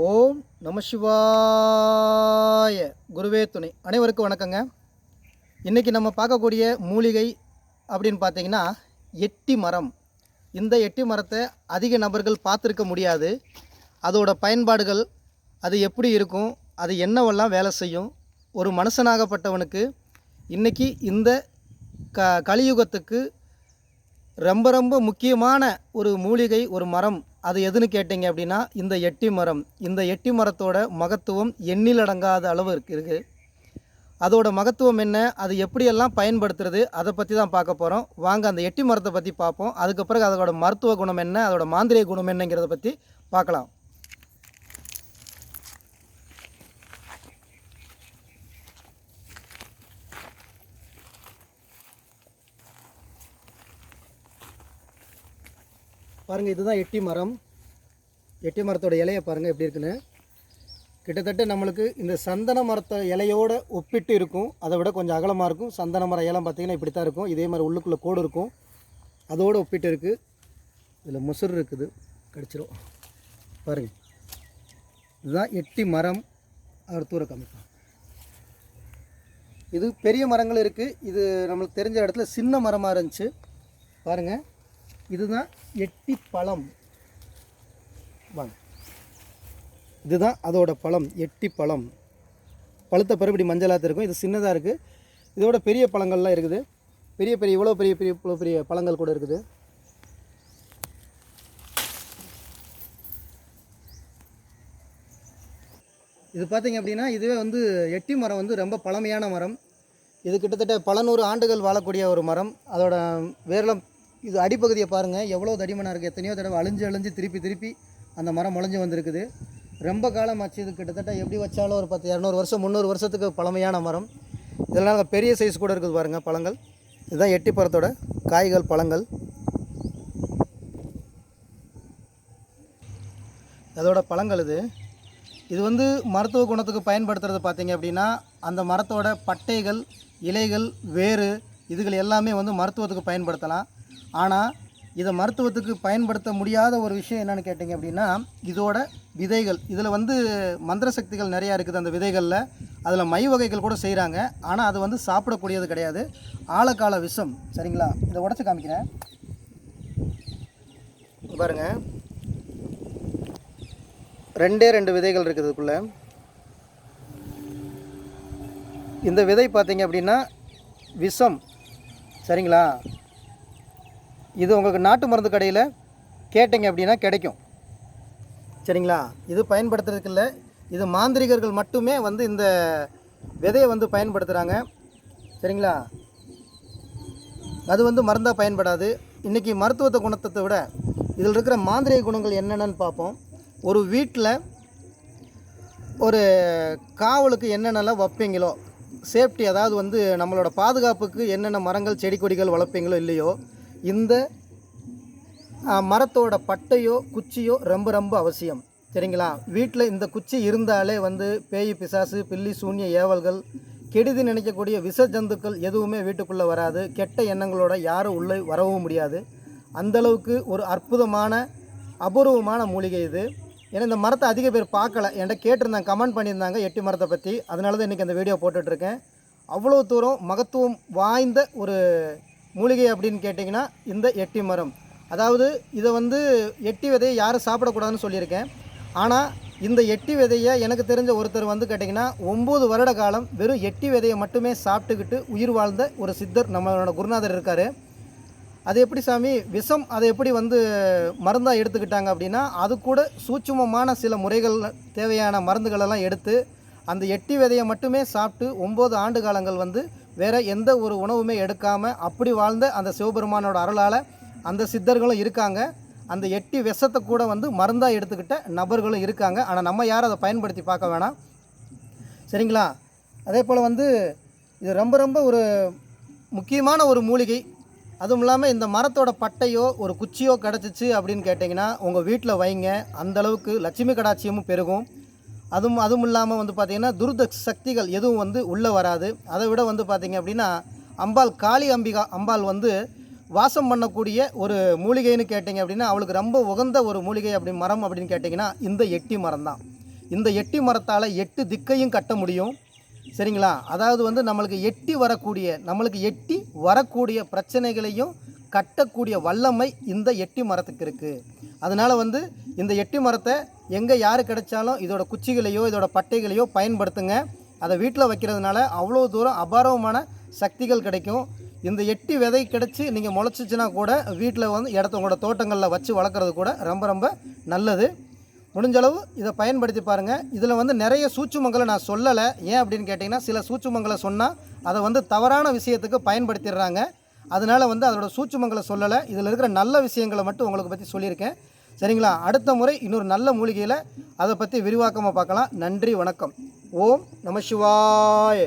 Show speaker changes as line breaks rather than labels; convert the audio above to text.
ஓம் நம சிவாய. குருவே துணை. அனைவருக்கும் வணக்கங்க. இன்றைக்கி நம்ம பார்க்கக்கூடிய மூலிகை அப்படின்னு பார்த்தீங்கன்னா எட்டி மரம். இந்த எட்டி மரத்தை அதிக நபர்கள் பார்த்துருக்க முடியாது. அதோட பயன்பாடுகள் அது எப்படி இருக்கும் அது என்னவெல்லாம் வேலை செய்யும் ஒரு மனுஷனாகப்பட்டவனுக்கு இன்றைக்கி இந்த க கலியுகத்துக்கு ரொம்ப ரொம்ப முக்கியமான ஒரு மூலிகை ஒரு மரம் அது எதுன்னு கேட்டிங்க அப்படின்னா இந்த எட்டி மரம் இந்த எட்டி மரத்தோட மகத்துவம் எண்ணிலடங்காத அளவு இருக்குது அதோட மகத்துவம் என்ன அது எப்படியெல்லாம் பயன்படுத்துறது அதை பற்றி தான் பார்க்க போகிறோம் வாங்க அந்த எட்டி மரத்தை பற்றி பார்ப்போம். அதுக்கப்புறம் அதோட மருத்துவ குணம் என்ன அதோட மாந்திரிய குணம் என்னங்கிறத பற்றி பார்க்கலாம். பாருங்கள் இதுதான் எட்டி மரம். எட்டி மரத்தோட இலையை பாருங்கள் எப்படி இருக்குன்னு. கிட்டத்தட்ட நம்மளுக்கு இந்த சந்தன மரத்தை இலையோட ஒப்பிட்டு இருக்கும். அதை விட கொஞ்சம் அகலமாக இருக்கும். சந்தன மரம் இலம் பார்த்திங்கன்னா இப்படி தான் இருக்கும். இதே மாதிரி உள்ளுக்குள்ளே கோடு இருக்கும். அதோடு ஒப்பிட்டு இருக்குது இதில் முசுறு இருக்குது. கடிச்சிரும். பாருங்கள் இதுதான் எட்டி மரம். அவர் தூர காமிக்கும் இது பெரிய மரங்கள் இருக்குது இது நம்மளுக்கு தெரிஞ்ச இடத்துல சின்ன மரமாக இருந்துச்சு. பாருங்கள் இதுதான் எட்டி பழம். வாங்க. இதுதான் அதோட பழம் எட்டி பழம். பழுத்த பருப்படி மஞ்சளாக இருக்கும். இது சின்னதாக இருக்குது இதோட பெரிய பழங்கள்லாம் இருக்குது. பெரிய பெரிய இவ்வளோ பெரிய பெரிய இவ்வளோ பெரிய பழங்கள் கூட இருக்குது. இது பார்த்தீங்க அப்படின்னா இதுவே வந்து எட்டி மரம் வந்து ரொம்ப பழமையான மரம். இது கிட்டத்தட்ட பல நூறு ஆண்டுகள் வாழக்கூடிய ஒரு மரம். அதோட வேரெலாம் இது அடிப்பகுதியை பாருங்கள் எவ்வளோ தடிமனாக இருக்குது எத்தனையோ தடவை அழிஞ்சு அழிஞ்சு திருப்பி திருப்பி அந்த மரம் முளைஞ்சு வந்திருக்குது. ரொம்ப காலமாச்சு இது கிட்டத்தட்ட எப்படி வச்சாலும் ஒரு பத்து இரநூறு வருஷம் முந்நூறு வருஷத்துக்கு பழமையான மரம். இதெல்லாம் பெரிய சைஸ் கூட இருக்குது பாருங்கள் பழங்கள். இதுதான் எட்டி பழத்தோட காய்கள் பழங்கள். அதோட பழங்கள் இது. இது வந்து மருத்துவ குணத்துக்கு பயன்படுத்துறது பார்த்திங்க அப்படின்னா அந்த மரத்தோட பட்டைகள் இலைகள் வேறு இதுகள் எல்லாமே வந்து மருத்துவத்துக்கு பயன்படுத்தலாம். ஆனால் இதை மருத்துவத்துக்கு பயன்படுத்த முடியாத ஒரு விஷயம் என்னென்னு கேட்டிங்க அப்படின்னா இதோட விதைகள். இதில் வந்து மந்திர சக்திகள் நிறையா இருக்குது அந்த விதைகளில். அதில் மை வகைகள் கூட செய்கிறாங்க ஆனால் அது வந்து சாப்பிடக்கூடியது கிடையாது. ஆழக்கால விஷம். சரிங்களா? இதை உடச்சி காமிக்கிறேன். பாருங்கள் பாருங்க. ரெண்டே ரெண்டு விதைகள் இருக்குது இதுக்குள்ள. இந்த விதை பார்த்தீங்க அப்படின்னா விஷம். சரிங்களா? இது உங்களுக்கு நாட்டு மருந்து கடையில் கேட்டிங்க அப்படின்னா கிடைக்கும். சரிங்களா? இது பயன்படுத்துறதுக்கு இல்லை. இது மாந்திரிகர்கள் மட்டுமே வந்து இந்த விதையை வந்து பயன்படுத்துகிறாங்க சரிங்களா? அது வந்து மருந்தாக பயன்படாது. இன்றைக்கி மருத்துவத்தை குணத்தை விட இதில் இருக்கிற மாந்திரிக குணங்கள் என்னென்னு பார்ப்போம். ஒரு வீட்டில் ஒரு காவலுக்கு என்னென்னலாம் வைப்பீங்களோ சேஃப்டி அதாவது வந்து நம்மளோட பாதுகாப்புக்கு என்னென்ன மரங்கள் செடி கொடிகள் வளர்ப்பீங்களோ இல்லையோ இந்த மரத்தோட பட்டையோ குச்சியோ ரொம்ப ரொம்ப அவசியம். சரிங்களா? வீட்டில் இந்த குச்சி இருந்தாலே வந்து பேய் பிசாசு பில்லி சூன்ய ஏவல்கள் கெடுதி நினைக்கக்கூடிய விச ஜந்துக்கள் எதுவுமே வீட்டுக்குள்ளே வராது. கெட்ட எண்ணங்களோட யாரும் உள்ளே வரவும் முடியாது. அந்த அளவுக்கு ஒரு அற்புதமான அபூர்வமான மூலிகை இது. ஏன்னா இந்த மரத்தை அதிக பேர் பார்க்கல. என்கிட்ட கேட்டிருந்தாங்க கமெண்ட் பண்ணியிருந்தாங்க எட்டி மரத்தை பற்றி அதனால தான் இன்றைக்கி அந்த வீடியோ போட்டுட்ருக்கேன். அவ்வளோ தூரம் மகத்துவம் வாய்ந்த ஒரு மூலிகை அப்படின்னு கேட்டிங்கன்னா இந்த எட்டி மரம். அதாவது இதை வந்து எட்டி விதையை யாரும் சாப்பிடக்கூடாதுன்னு சொல்லியிருக்கேன். ஆனால் இந்த எட்டி விதையை எனக்கு தெரிஞ்ச ஒருத்தர் வந்து கேட்டிங்கன்னா ஒம்பது வருட காலம் வெறும் எட்டி விதையை மட்டுமே சாப்பிட்டுக்கிட்டு உயிர் வாழ்ந்த ஒரு சித்தர் நம்மளோட குருநாதர் இருக்கார். அது எப்படி சாமி? விஷம் அதை எப்படி வந்து மருந்தாக எடுத்துக்கிட்டாங்க அப்படின்னா அது கூட சூட்சுமமான சில முறைகள் தேவையான மருந்துகளெல்லாம் எடுத்து அந்த எட்டி விதையை மட்டுமே சாப்பிட்டு ஒம்பது ஆண்டு காலங்கள் வந்து வேற எந்த ஒரு உணவுமே எடுக்காமல் அப்படி வாழ்ந்த அந்த சிவபெருமானோட அருளால் அந்த சித்தர்களும் இருக்காங்க. அந்த எட்டி விஷத்தை கூட வந்து மருந்தாக எடுத்துக்கிட்ட நபர்களும் இருக்காங்க. ஆனால் நம்ம யாரும் அதை பயன்படுத்தி பார்க்க வேணாம். சரிங்களா? அதே போல் வந்து இது ரொம்ப ரொம்ப ஒரு முக்கியமான ஒரு மூலிகை. அதுவும் இல்லாமல் இந்த மரத்தோட பட்டையோ ஒரு குச்சியோ கிடச்சிச்சு அப்படின்னு கேட்டிங்கன்னா உங்கள் வீட்டில் வைங்க. அந்த அளவுக்கு லட்சுமி கடாட்சியமும் பெருகும். அதுவும் அதுவும் இல்லாமல் வந்து பார்த்திங்கன்னா துருத சக்திகள் எதுவும் வந்து உள்ளே வராது. அதை விட வந்து பார்த்திங்க அப்படின்னா அம்பாள் காளி அம்பிகா அம்பாள் வந்து வாசம் பண்ணக்கூடிய ஒரு மூலிகைன்னு கேட்டிங்க அப்படின்னா அவளுக்கு ரொம்ப உகந்த ஒரு மூலிகை அப்படி மரம் அப்படின்னு கேட்டிங்கன்னா இந்த எட்டி மரம் தான். இந்த எட்டி மரத்தால் எட்டு திக்கையும் கட்ட முடியும். சரிங்களா? அதாவது வந்து நம்மளுக்கு எட்டி வரக்கூடிய நம்மளுக்கு எட்டி வரக்கூடிய பிரச்சனைகளையும் கட்டக்கூடிய வல்லமை இந்த எட்டி மரத்துக்கு இருக்குது அதனால் வந்து இந்த எட்டி மரத்தை எங்கே யார் கிடைச்சாலும் இதோட குச்சிகளையோ இதோட பட்டைகளையோ பயன்படுத்துங்க. அதை வீட்டில் வைக்கிறதுனால அவ்வளோ தூரம் அபாரமான சக்திகள் கிடைக்கும். இந்த எட்டி விதை கிடச்சி நீங்கள் முளைச்சிச்சின்னா கூட வீட்டில் வந்து இடத்த உங்களோட தோட்டங்களில் வச்சு வளர்க்குறது கூட ரொம்ப ரொம்ப நல்லது. முடிஞ்சளவு இதை பயன்படுத்தி பாருங்கள் இதில் வந்து நிறைய சூட்சுமங்களை நான் சொல்லலை. ஏன் அப்படின்னு கேட்டிங்கன்னா சில சூட்சுமங்களை சொன்னால் அதை வந்து தவறான விஷயத்துக்கு பயன்படுத்திடுறாங்க. அதனால் வந்து அதோட சூட்சுமங்களை சொல்லலை. இதில் இருக்கிற நல்ல விஷயங்களை மட்டும் உங்களுக்கு பற்றி சொல்லியிருக்கேன். சரிங்களா? அடுத்த முறை இன்னொரு நல்ல மூலிகையில் அதை பற்றி விரிவாக்கமாக பார்க்கலாம். நன்றி வணக்கம். ஓம் நம சிவாய.